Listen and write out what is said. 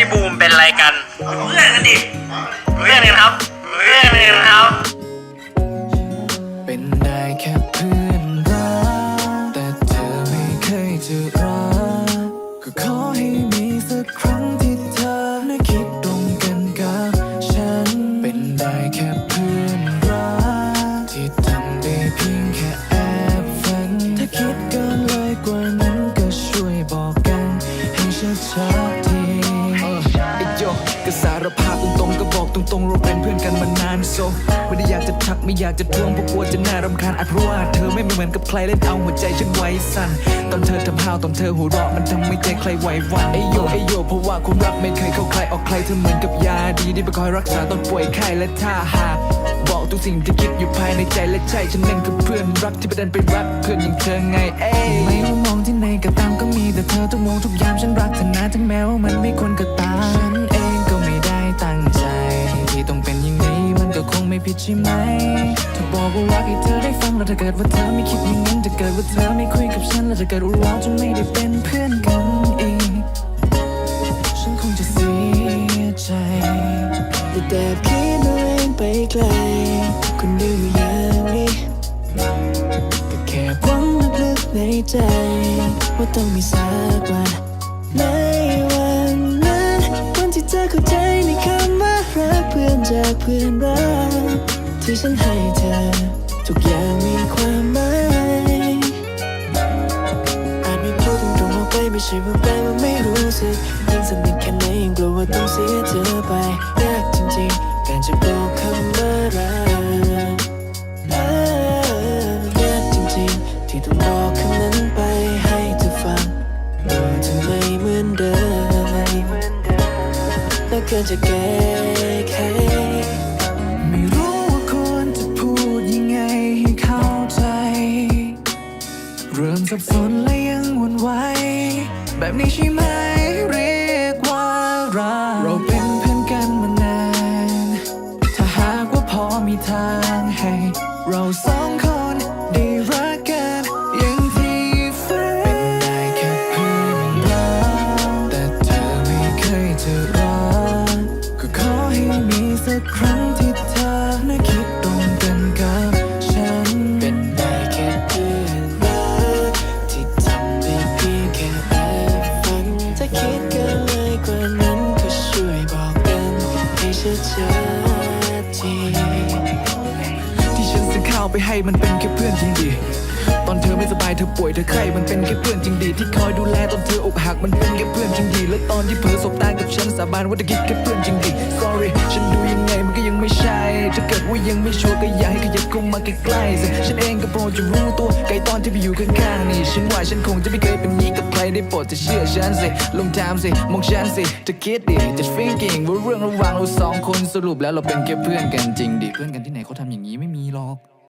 กันเพื่อนกันดิเพื่อนกันครับเพื่อนกันครับ เป็นได้แค่เพื่อนรักแต่เธอไม่เคยจะรักก็ขอให้มีสักครั้งที่เธอน่าคิดตรงกันกับฉันเป็นได้แค่เพื่อน ตรงๆเราเป็นเพื่อนกันมานานโซไม่ได้อยากจะทักไม่อยากจะทวงเพราะกลัวจะน่ารำคาญอาจเพราะว่าเธอไม่เหมือนกับใครเล่นเอาหัวใจฉันไว้สั่นตอนเธอทำห้าวตอนเธอหัวเราะมันทำให้ใจใครไหวหวั่นไอโยไอโยเพราะว่าความรักไม่เคยเข้าใครออกใครเธอเหมือนกับยาดีที่ไปคอยรักษาตอนป่วยไข้และถ้าหากบอกทุกสิ่งที่คิดอยู่ภายในใจและใช่ฉันนั่นคือเพื่อนรักที่ไปเดินไปรักเพื่อนอย่างเธอไงเอ้ไม่ว่ามองที่ไหนก็ตามก็มีแต่เธอทุกโมงทุกยามฉันรักเธอนะถึงแม้ว่ามันไม่ควรก็ตาม ผิดใช่ไหมถ้าบอกว่ารักให้เธอได้ฟังแล้วถ้าเกิดว่าเธอไม่คิดอย่างนั้นถ้าเกิดว่าเธอไม่คุยกับฉันแล้วถ้าเกิดว่าเราจะไม่ได้เป็นเพื่อนกันอีก ฉันคงจะเสียใจแต่แต่คิดตัวเองไปไกล คนเดียวอยู่อย่างนี้ก็แค่หวังลึกๆในใจ ว่าต้องมีสักวันในวัน จากเพื่อนรักที่ฉันให้เธอ ทุกอย่างมีความหมายอาจไม่พูดตรงๆออกไปไม่ใช่ว่าแปลว่าไม่รู้สึกยิ่งสนิทแค่ไหนยิ่งกลัวว่าต้องเสียเธอไปยากจริงๆ การจะบอกคำว่ารักยากจริงๆ ที่ต้องบอกคำนั้นไปให้เธอฟังดูเธอไม่เหมือนเดิมแล้วเสับสนและยังวุ่นวายแบบนี้ใช่ไหมเรียกว่ารักเราเป็นเพื่อนกันมานาน ถ้าหากว่าพอมีทางให้ เราสองคน ทีที่ฉันซื้อข้าวไปให้มันเป็นแค่เพื่อนจริงดี ตอนเธอไม่สบายเธอป่วยเธอไข้มันเป็นแค่เพื่อนจริงดี ที่คอยดูแลตอนเธออกหักมันเป็นแค่เพื่อนจริงดี และตอนที่เผลอสบตากับฉันสาบานว่าจะคิดแค่เพื่อนจริงดี sorry ฉันดูยังไงมันก็ยังไม่ใช่ถ้าเกิดว่ายังไม่ชัวร์ก็อย่าให้ขยับเข้ามาใกล้ๆสิฉันเองก็โปรจะรู้ตัวไกลตอนที่ไปอยู่ข้างๆนี่ฉันว่าฉันคงจะไม่เคยเป็นนี้กับใครได้โปรดจะเชื่อฉันสิลงทามสิมองฉันสิจะคิดดิ just thinking ว่าเรื่องระหว่างเราสองคนสรุปแล้วเราเป็นแค่เพื่อนกันจริงดิเพื่อนกันที่ไหนเขาทำอย่างนี้ไม่มีหรอก